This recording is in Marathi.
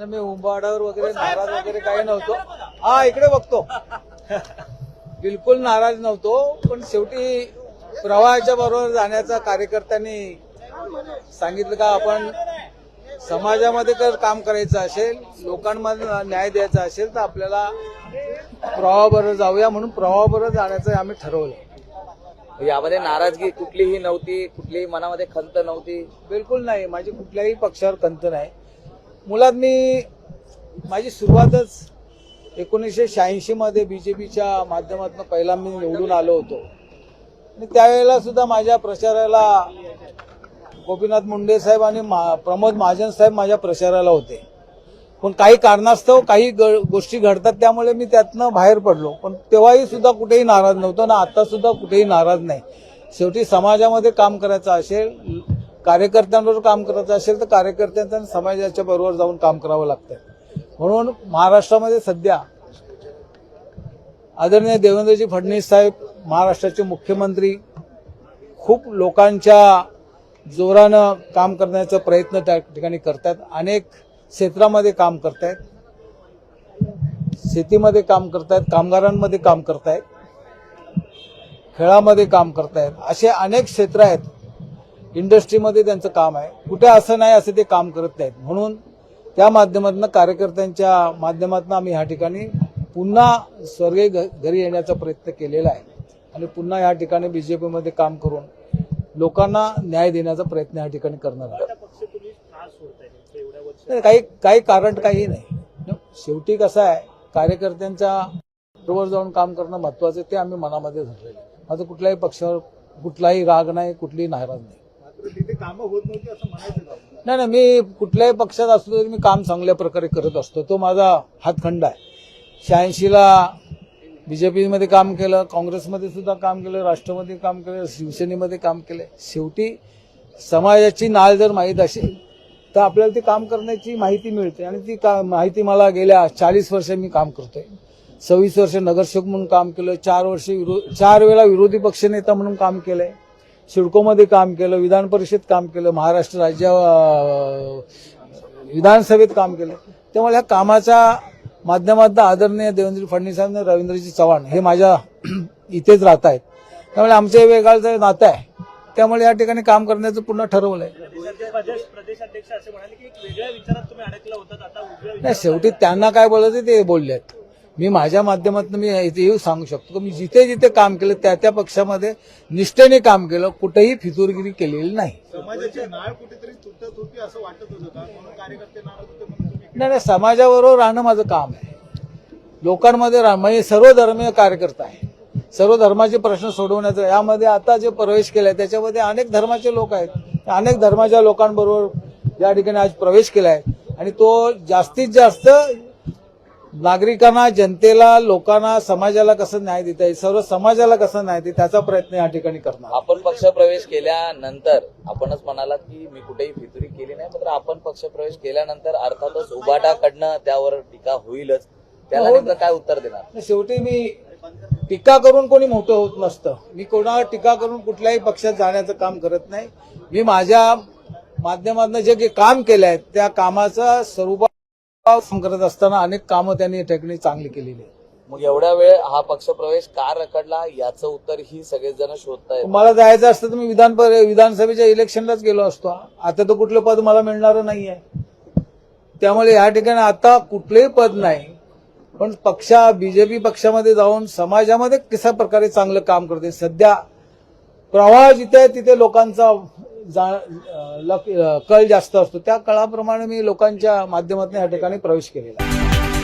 मी उंबाडावर वगैरे नाराज वगैरे काही नव्हतो. हा इकडे बघतो. बिलकुल नाराज नव्हतो पण शेवटी प्रवाहाच्या बरोबर जाण्याचा कार्यकर्त्यांनी सांगितलं का आपण समाजामध्ये जर काम करायचं असेल लोकांमध्ये न्याय द्यायचा असेल तर आपल्याला प्रवाहाबरोबर जाऊया म्हणून प्रवाहाबरोबर जाण्याचं आम्ही ठरवलं. यामध्ये नाराजगी कुठलीही नव्हती कुठलीही मनामध्ये खंत नव्हती. बिलकुल नाही. माझी कुठल्याही पक्षावर कंत नाही. मुळात मी माझी सुरुवातच एकोणीसशे शहाऐंशीमध्ये बी जे पीच्या माध्यमातून पहिला मी निवडून आलो होतो. आणि त्यावेळेला सुद्धा माझ्या प्रचाराला गोपीनाथ मुंडे साहेब आणि मा- प्रमोद महाजन साहेब माझ्या प्रचाराला होते. पण काही कारणास्तव काही ग- गोष्टी घडतात त्यामुळे मी त्यातनं बाहेर पडलो. पण तेव्हाही सुद्धा कुठेही नाराज नव्हतो ना आता सुद्धा कुठेही नाराज नाही. शेवटी समाजामध्ये काम करायचं असेल कार्यकर्त्यांवर काम करायचं असेल तर कार्यकर्त्यांचं समाजाच्या बरोबर जाऊन काम करावं लागतं म्हणून महाराष्ट्रामध्ये सध्या आदरणीय देवेंद्रजी फडणवीस साहेब महाराष्ट्राचे मुख्यमंत्री खूप लोकांच्या जोरानं काम करण्याचा प्रयत्न त्या ठिकाणी करतात. अनेक क्षेत्रामध्ये काम करतायत. शेतीमध्ये काम करतायत कामगारांमध्ये काम करतायत. खेळामध्ये काम करतायत. असे अनेक क्षेत्र आहेत. इंडस्ट्रीमध्ये त्यांचं काम आहे. कुठे असं नाही असं ते काम करत नाहीत. म्हणून त्या माध्यमातून कार्यकर्त्यांच्या माध्यमातून आम्ही ह्या ठिकाणी पुन्हा स्वर्गीय घ- घरी येण्याचा प्रयत्न केलेला आहे. आणि पुन्हा या ठिकाणी बीजेपीमध्ये काम करून लोकांना न्याय देण्याचा प्रयत्न या ठिकाणी करणार आहे काही काही कारण काही नाही. शेवटी कसं आहे कार्यकर्त्यांच्या बरोबर जाऊन काम करणं महत्वाचं आहे ते आम्ही मनामध्ये धरलेलं आहे. माझं कुठल्याही पक्षावर कुठलाही राग नाही कुठलीही नाराज नाही. तिथे कामं होत नव्हती असं म्हणायचं का? नाही नाही मी कुठल्याही पक्षात असलो तरी मी काम चांगल्या प्रकारे करत असतो. तो माझा हातखंड आहे. शहाऐंशीला बीजेपीमध्ये काम केलं काँग्रेसमध्ये सुद्धा काम केलं राष्ट्रमध्ये काम केलं शिवसेनेमध्ये काम केलं. शेवटी समाजाची नाळ जर माहीत असेल तर आपल्याला ती काम करण्याची माहिती मिळते. आणि ती का माहिती मला गेल्या चाळीस वर्ष मी काम करतोय. सव्वीस वर्ष नगरसेवक म्हणून काम केलं चार वर्ष विरो चार वेळा विरोधी पक्षनेता म्हणून काम केलंय. सिडकोमध्ये काम केलं विधान परिषद काम केलं महाराष्ट्र राज्य विधानसभेत काम केलं. त्यामुळे ह्या कामाच्या माध्यमातून आदरणीय देवेंद्र फडणवीस आणि रवींद्रजी चव्हाण हे माझ्या इथेच राहत आहेत. त्यामुळे आमचे वेगळं नातं आहे त्यामुळे या ठिकाणी काम करण्याचं पुन्हा ठरवलंय प्रदेश प्रदेशाध्यक्ष असे म्हणाले की एक वेगळ्या विचारात तुम्ही अडकला होतात आता उजव्या नाही शेवटी त्यांना काय बोलायचं ते बोललेत. मी माझ्या माध्यमातून मी येऊ सांगू शकतो की? मी जिथे जिथे काम केलं त्या त्या पक्षामध्ये निष्ठेने काम केलं कुठेही फितुरगिरी केलेली नाही. नाही नाही समाजाबरोबर राहणं माझं काम आहे. लोकांमध्ये म्हणजे सर्व धर्मीय कार्यकर्ता आहे सर्व धर्माचे प्रश्न सोडवण्याचं यामध्ये आता जे प्रवेश केलाय त्याच्यामध्ये अनेक धर्माचे लोक आहेत. अनेक धर्माच्या लोकांबरोबर या ठिकाणी आज प्रवेश केलाय. आणि तो जास्तीत जास्त नागरिकांना जनतेला लोकांना समाजाला कसं न्याय देता येईल? सर्व समाजाला कसं न्याय देईल? त्याचा प्रयत्न या ठिकाणी करणार. आपण पक्षप्रवेश केल्यानंतर आपणच म्हणालात की मी कुठेही फितुरी केली नाही मात्र आपण पक्षप्रवेश केल्यानंतर अर्थातच उबाटाकडनं त्यावर टीका होईलच. त्याला हो. नेमकं काय उत्तर देणार? शेवटी मी टीका करून कोणी मोठं होत नसतं. मी कोणावर टीका करून कुठल्याही पक्षात जाण्याचं काम करत नाही. मी माझ्या माध्यमातून जे काही काम केलं आहे त्या कामाचा स्वरूप काम करत असताना अनेक कामं त्यांनी या ठिकाणी चांगली केलेली आहेत. मग एवढ्या वेळ हा पक्षप्रवेश का रखडला? याचं उत्तर ही सगळेजण शोधतायत. मला जायचं असतं तर मी विधान विधानसभेच्या इलेक्शनलाच गेलो असतो. आता तर कुठलं पद मला मिळणार नाहीये. त्यामुळे या ठिकाणी आता कुठलंही पद नाही. पण पक्षा बीजेपी पक्षामध्ये जाऊन समाजामध्ये कशा प्रकारे चांगलं काम करते? सध्या प्रवाह जिथे आहे तिथे लोकांचा जा लक- कल जास्त असतो त्या कळाप्रमाणे मी लोकांच्या माध्यमातून या ठिकाणी प्रवेश केलेला आहे.